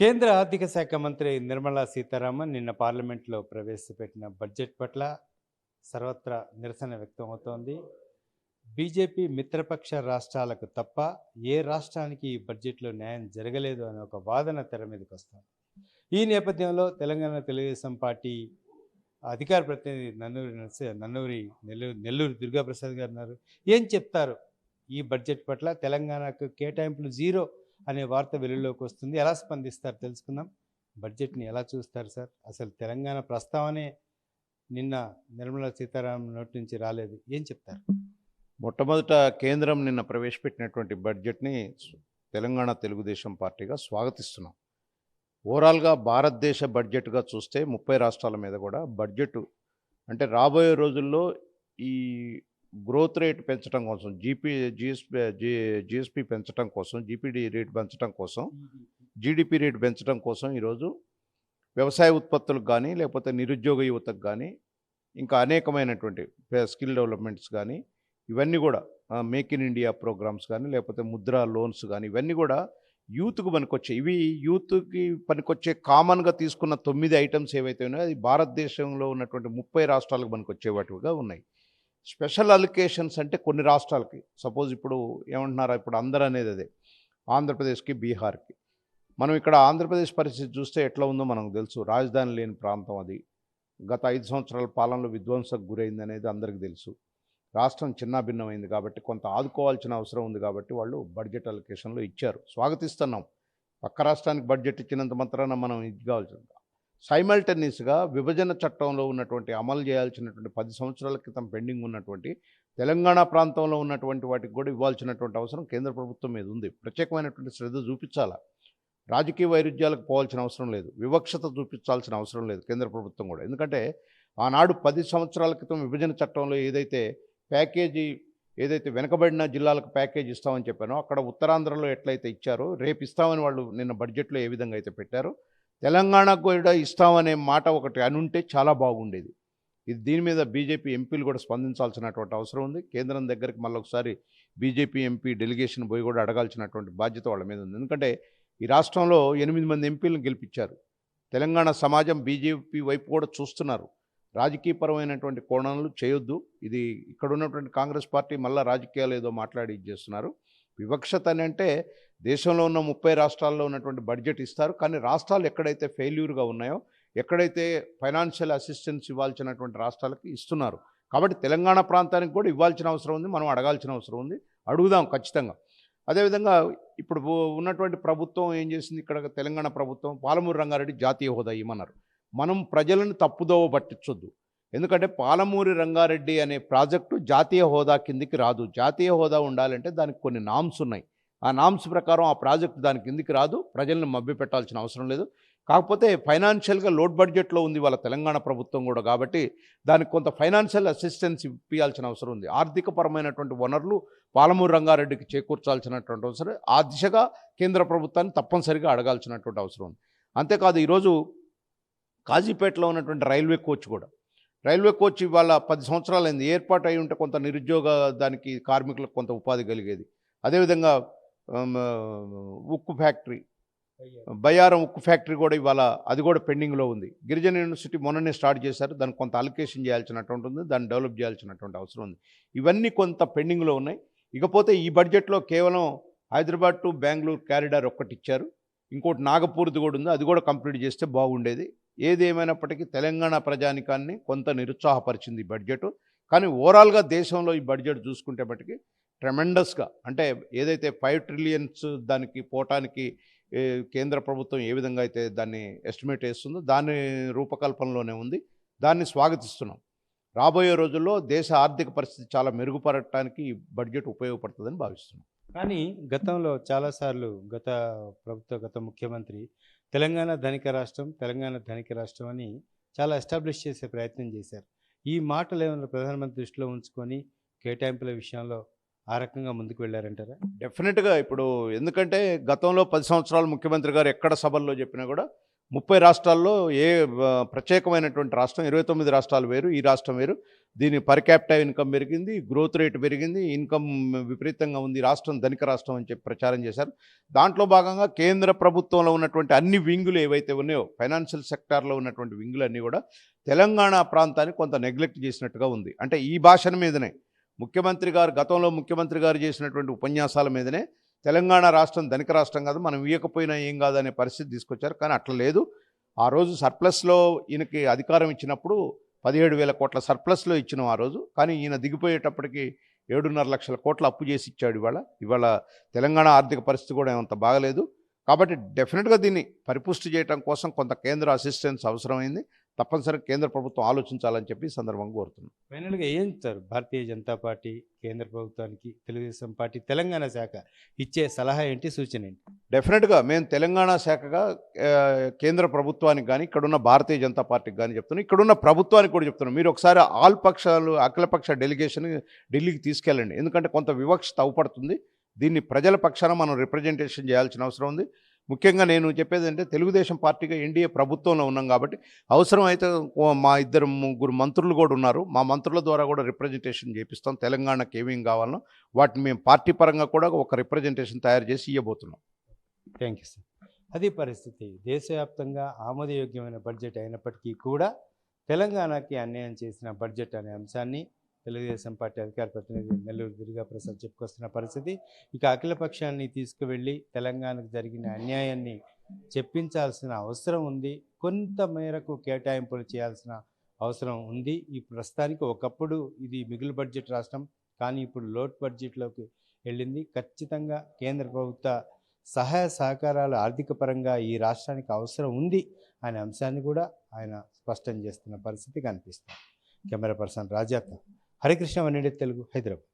కేంద్ర ఆర్థిక శాఖ మంత్రి నిర్మలా సీతారామన్ నిన్న పార్లమెంట్లో ప్రవేశపెట్టిన బడ్జెట్ పట్ల సర్వత్రా నిరసన వ్యక్తమవుతోంది. బీజేపీ మిత్రపక్ష రాష్ట్రాలకు తప్ప ఏ రాష్ట్రానికి ఈ బడ్జెట్లో న్యాయం జరగలేదు అనే ఒక వాదన తెర మీదకి వస్తుంది. ఈ నేపథ్యంలో తెలంగాణ తెలుగుదేశం పార్టీ అధికార ప్రతినిధి నన్నూరి నరసి నన్నూరి నెల్లూరు నెల్లూరు దుర్గాప్రసాద్ గారు ఉన్నారు. ఏం చెప్తారు? ఈ బడ్జెట్ పట్ల తెలంగాణకు కేటాయింపులు జీరో అనే వార్త వెలుగులోకి వస్తుంది. ఎలా స్పందిస్తారు తెలుసుకుందాం. బడ్జెట్ని ఎలా చూస్తారు సార్? అసలు తెలంగాణ ప్రస్తావనే నిన్న నిర్మలా సీతారామన్ నోటి నుంచి రాలేదు. ఏం చెప్తారు? మొట్టమొదట కేంద్రం నిన్న ప్రవేశపెట్టినటువంటి బడ్జెట్ని తెలంగాణ తెలుగుదేశం పార్టీగా స్వాగతిస్తున్నాం. ఓవరాల్గా భారతదేశ బడ్జెట్గా చూస్తే ముప్పై రాష్ట్రాల మీద కూడా బడ్జెట్ అంటే రాబోయే రోజుల్లో ఈ గ్రోత్ రేట్ పెంచడం కోసం జీపీ జిఎస్పి జిఎస్పి పెంచడం కోసం జీపీడీ రేట్ పెంచడం కోసం జీడిపి రేట్ పెంచడం కోసం ఈరోజు వ్యవసాయ ఉత్పత్తులకు కానీ లేకపోతే నిరుద్యోగ యువతకు కానీ ఇంకా అనేకమైనటువంటి స్కిల్ డెవలప్మెంట్స్ కానీ ఇవన్నీ కూడా మేక్ ఇన్ ఇండియా ప్రోగ్రామ్స్ కానీ లేకపోతే ముద్రా లోన్స్ కానీ ఇవన్నీ కూడా యూత్కు పనికొచ్చే ఇవి యూత్కి పనికొచ్చే కామన్గా తీసుకున్న తొమ్మిది ఐటమ్స్ ఏవైతే ఉన్నాయో అది భారతదేశంలో ఉన్నటువంటి ముప్పై రాష్ట్రాలకు పనికొచ్చే వాటిగా ఉన్నాయి. స్పెషల్ అలికేషన్స్ అంటే కొన్ని రాష్ట్రాలకి. సపోజ్ ఇప్పుడు ఏమంటున్నారు ఇప్పుడు అందరూ అనేది అదే. ఆంధ్రప్రదేశ్కి బీహార్కి. మనం ఇక్కడ ఆంధ్రప్రదేశ్ పరిస్థితి చూస్తే ఎట్లా ఉందో మనకు తెలుసు. రాజధాని లేని ప్రాంతం అది. గత ఐదు సంవత్సరాల పాలనలో విధ్వంసకు గురైంది అనేది అందరికీ తెలుసు. రాష్ట్రం చిన్నాభిన్నమైంది కాబట్టి కొంత ఆదుకోవాల్సిన అవసరం ఉంది కాబట్టి వాళ్ళు బడ్జెట్ అలొకేషన్లో ఇచ్చారు. స్వాగతిస్తున్నాం. పక్క రాష్ట్రానికి బడ్జెట్ ఇచ్చినంత మాత్రాన మనం ఇది కావాల్సింది. సైమల్టేనియస్గా విభజన చట్టంలో ఉన్నటువంటి అమలు చేయాల్సినటువంటి పది సంవత్సరాల క్రితం పెండింగ్ ఉన్నటువంటి తెలంగాణ ప్రాంతంలో ఉన్నటువంటి వాటికి కూడా ఇవ్వాల్సినటువంటి అవసరం కేంద్ర ప్రభుత్వం మీద ఉంది. ప్రత్యేకమైనటువంటి శ్రద్ధ చూపించాలా? రాజకీయ వైరుధ్యాలకు పోవాల్సిన అవసరం లేదు. వివక్షత చూపించాల్సిన అవసరం లేదు కేంద్ర ప్రభుత్వం కూడా. ఎందుకంటే ఆనాడు పది సంవత్సరాల క్రితం విభజన చట్టంలో ఏదైతే ప్యాకేజీ ఏదైతే వెనకబడిన జిల్లాలకు ప్యాకేజ్ ఇస్తామని చెప్పానో అక్కడ ఉత్తరాంధ్రలో ఎట్లయితే ఇచ్చారో రేపు ఇస్తామని వాళ్ళు నిన్న బడ్జెట్లో ఏ విధంగా అయితే పెట్టారో తెలంగాణకు కూడా ఇస్తామనే మాట ఒకటి అనుంటే చాలా బాగుండేది. ఇది దీని మీద బీజేపీ ఎంపీలు కూడా స్పందించాల్సినటువంటి అవసరం ఉంది. కేంద్రం దగ్గరికి మళ్ళీ ఒకసారి బీజేపీ ఎంపీ డెలిగేషన్ పోయి కూడా అడగాల్సినటువంటి బాధ్యత వాళ్ళ మీద ఉంది. ఎందుకంటే ఈ రాష్ట్రంలో ఎనిమిది మంది ఎంపీలను గెలిపించారు. తెలంగాణ సమాజం బీజేపీ వైపు కూడా చూస్తున్నారు. రాజకీయపరమైనటువంటి కోణాలు చేయొద్దు. ఇది ఇక్కడ ఉన్నటువంటి కాంగ్రెస్ పార్టీ మళ్ళీ రాజకీయాలు ఏదో మాట్లాడి చేస్తున్నారు. వివక్షత అని అంటే దేశంలో ఉన్న ముప్పై రాష్ట్రాల్లో ఉన్నటువంటి బడ్జెట్ ఇస్తారు. కానీ రాష్ట్రాలు ఎక్కడైతే ఫెయిల్యూర్గా ఉన్నాయో ఎక్కడైతే ఫైనాన్షియల్ అసిస్టెన్స్ ఇవ్వాల్సినటువంటి రాష్ట్రాలకి ఇస్తున్నారు. కాబట్టి తెలంగాణ ప్రాంతానికి కూడా ఇవ్వాల్సిన అవసరం ఉంది. మనం అడగాల్సిన అవసరం ఉంది. అడుగుదాం ఖచ్చితంగా. అదేవిధంగా ఇప్పుడు ఉన్నటువంటి ప్రభుత్వం ఏం చేసింది? ఇక్కడ తెలంగాణ ప్రభుత్వం పాలమూరు రంగారెడ్డి జాతీయ హోదా ఇవ్వమన్నారు. మనం ప్రజలను తప్పుదోవ పట్టించొద్దు. ఎందుకంటే పాలమూరి రంగారెడ్డి అనే ప్రాజెక్టు జాతీయ హోదా కిందికి రాదు. జాతీయ హోదా ఉండాలంటే దానికి కొన్ని నామ్స్ ఉన్నాయి. ఆ నామ్స్ ప్రకారం ఆ ప్రాజెక్టు దాని కిందికి రాదు. ప్రజలను మభ్యపెట్టాల్సిన అవసరం లేదు. కాకపోతే ఫైనాన్షియల్గా లోడ్ బడ్జెట్లో ఉంది వాళ్ళ తెలంగాణ ప్రభుత్వం కూడా కాబట్టి దానికి కొంత ఫైనాన్షియల్ అసిస్టెన్స్ ఇప్పించాల్సిన అవసరం ఉంది. ఆర్థికపరమైనటువంటి వనరులు పాలమూరు రంగారెడ్డికి చేకూర్చాల్సినటువంటి అవసరం ఆ దిశగా కేంద్ర ప్రభుత్వాన్ని తప్పనిసరిగా అడగాల్సినటువంటి అవసరం ఉంది. అంతేకాదు ఈరోజు కాజీపేటలో ఉన్నటువంటి రైల్వే కోచ్ కూడా రైల్వే కోచ్ ఇవాళ పది సంవత్సరాలైంది. ఏర్పాటు అయి ఉంటే కొంత నిరుద్యోగ దానికి కార్మికులకు కొంత ఉపాధి కలిగేది. అదేవిధంగా ఉక్కు ఫ్యాక్టరీ. బయ్యారం ఉక్కు ఫ్యాక్టరీ కూడా ఇవాళ అది కూడా పెండింగ్లో ఉంది. గిరిజన యూనివర్సిటీ మొన్ననే స్టార్ట్ చేశారు. దానికి కొంత అలికేషన్ చేయాల్సినటువంటి ఉంది దాన్ని డెవలప్ చేయాల్సినటువంటి అవసరం ఉంది. ఇవన్నీ కొంత పెండింగ్లో ఉన్నాయి. ఇకపోతే ఈ బడ్జెట్లో కేవలం హైదరాబాద్ టు బెంగళూరు క్యారిడార్ ఒక్కటి ఇచ్చారు. ఇంకోటి నాగపూర్ది కూడా ఉంది. అది కూడా కంప్లీట్ చేస్తే బాగుండేది. ఏదేమైనప్పటికీ తెలంగాణ ప్రజానికాన్ని కొంత నిరుత్సాహపరిచింది ఈ బడ్జెట్. కానీ ఓవరాల్గా దేశంలో ఈ బడ్జెట్ చూసుకుంటే బట్టికి ట్రెమెండస్గా అంటే ఏదైతే ఫైవ్ ట్రిలియన్స్ దానికి పోవటానికి కేంద్ర ప్రభుత్వం ఏ విధంగా అయితే దాన్ని ఎస్టిమేట్ చేస్తుందో దాని రూపకల్పనలోనే ఉంది. దాన్ని స్వాగతిస్తున్నాం. రాబోయే రోజుల్లో దేశ ఆర్థిక పరిస్థితి చాలా మెరుగుపడటానికి ఈ బడ్జెట్ ఉపయోగపడుతుందని భావిస్తున్నాం. కానీ గతంలో చాలాసార్లు గత ప్రభుత్వ గత ముఖ్యమంత్రి తెలంగాణ ధనిక రాష్ట్రం తెలంగాణ ధనిక రాష్ట్రం అని చాలా ఎస్టాబ్లిష్ చేసే ప్రయత్నం చేశారు. ఈ మాటలు ఏమైనా ప్రధానమంత్రి దృష్టిలో ఉంచుకొని కేటాయింపుల విషయంలో ఆ రకంగా ముందుకు వెళ్ళారంటారా? డెఫినెట్గా ఇప్పుడు ఎందుకంటే గతంలో పది సంవత్సరాలు ముఖ్యమంత్రి గారు ఎక్కడ సభల్లో చెప్పినా కూడా ముప్పై రాష్ట్రాల్లో ఏ ప్రత్యేకమైనటువంటి రాష్ట్రం ఇరవై తొమ్మిది రాష్ట్రాలు వేరు ఈ రాష్ట్రం వేరు. దీని పర్ క్యాపిటల్ ఇన్కమ్ పెరిగింది గ్రోత్ రేట్ పెరిగింది ఇన్కమ్ విపరీతంగా ఉంది రాష్ట్రం ధనిక రాష్ట్రం అని చెప్పి ప్రచారం చేశారు. దాంట్లో భాగంగా కేంద్ర ప్రభుత్వంలో ఉన్నటువంటి అన్ని వింగులు ఏవైతే ఉన్నాయో ఫైనాన్షియల్ సెక్టార్లో ఉన్నటువంటి వింగులు అన్నీ కూడా తెలంగాణ ప్రాంతాన్ని కొంత నెగ్లెక్ట్ చేసినట్టుగా ఉంది. అంటే ఈ భాషల మీదనే ముఖ్యమంత్రి గారు గతంలో ముఖ్యమంత్రి గారు చేసినటువంటి ఉపన్యాసాల మీదనే తెలంగాణ రాష్ట్రం ధనిక రాష్ట్రం కాదు మనం ఇవ్వకపోయినా ఏం కాదనే పరిస్థితి తీసుకొచ్చారు. కానీ అట్లా లేదు. ఆ రోజు సర్ప్లస్లో ఈయనకి అధికారం ఇచ్చినప్పుడు పదిహేడు వేల కోట్ల సర్ప్లస్లో ఇచ్చినాం ఆ రోజు. కానీ ఈయన దిగిపోయేటప్పటికి ఏడున్నర లక్షల కోట్ల అప్పు చేసి ఇచ్చాడు ఇవాళ. ఇవాళ తెలంగాణ ఆర్థిక పరిస్థితి కూడా ఏమంత బాగలేదు. కాబట్టి డెఫినెట్గా దీన్ని పరిపుష్టి చేయడం కోసం కొంత కేంద్ర అసిస్టెన్స్ అవసరమైంది. తప్పనిసరిగా కేంద్ర ప్రభుత్వం ఆలోచించాలని చెప్పి ఈ సందర్భంగా కోరుతున్నాను ఫైనల్గా ఏం సార్ భారతీయ జనతా పార్టీ కేంద్ర ప్రభుత్వానికి తెలుగుదేశం పార్టీ తెలంగాణ శాఖ ఇచ్చే సలహా ఏంటి సూచన ఏంటి? డెఫినెట్గా మేము తెలంగాణ శాఖగా కేంద్ర ప్రభుత్వానికి కానీ ఇక్కడున్న భారతీయ జనతా పార్టీకి కానీ చెప్తున్నాం. ఇక్కడున్న ప్రభుత్వానికి కూడా చెప్తున్నాం. మీరు ఒకసారి ఆల్ పక్షాలు అఖిలపక్ష డెలిగేషన్ ఢిల్లీకి తీసుకెళ్ళండి. ఎందుకంటే కొంత వివక్ష తవ్వుపడుతుంది దీన్ని ప్రజల పక్షాన మనం రిప్రజెంటేషన్ చేయాల్సిన అవసరం ఉంది. ముఖ్యంగా నేను చెప్పేది అంటే తెలుగుదేశం పార్టీగా ఎన్డీఏ ప్రభుత్వంలో ఉన్నాం కాబట్టి అవసరమైతే మా ఇద్దరు ముగ్గురు మంత్రులు కూడా ఉన్నారు. మా మంత్రుల ద్వారా కూడా రిప్రజెంటేషన్ చేపిస్తాం. తెలంగాణకి ఏమేమి కావాలనో వాటిని మేము పార్టీ పరంగా కూడా ఒక రిప్రజెంటేషన్ తయారు చేసి ఇవ్వబోతున్నాం థ్యాంక్ యూ సార్ అది పరిస్థితి దేశవ్యాప్తంగా ఆమోదయోగ్యమైన బడ్జెట్ అయినప్పటికీ కూడా తెలంగాణకి అన్యాయం చేసిన బడ్జెట్ అనే అంశాన్ని తెలుగుదేశం పార్టీ అధికార ప్రతినిధి నెల్లూరు దుర్గా ప్రసాద్ చెప్పుకొస్తున్న పరిస్థితి. ఇక అఖిలపక్షాన్ని తీసుకువెళ్ళి తెలంగాణకు జరిగిన అన్యాయాన్ని చెప్పించాల్సిన అవసరం ఉంది. కొంత మేరకు కేటాయింపులు చేయాల్సిన అవసరం ఉంది. ఈ ప్రస్తుతానికి ఒకప్పుడు ఇది మిగులు బడ్జెట్ రాష్ట్రం కానీ ఇప్పుడు లోట్ బడ్జెట్లోకి వెళ్ళింది. ఖచ్చితంగా కేంద్ర ప్రభుత్వ సహాయ సహకారాలు ఆర్థిక పరంగా ఈ రాష్ట్రానికి అవసరం ఉంది అనే అంశాన్ని కూడా ఆయన స్పష్టం చేస్తున్న పరిస్థితి కనిపిస్తుంది. కెమెరా పర్సన్ రాజాతో. హరికృష్ణ వన్నిడి తెలుగు హైదరాబాద్.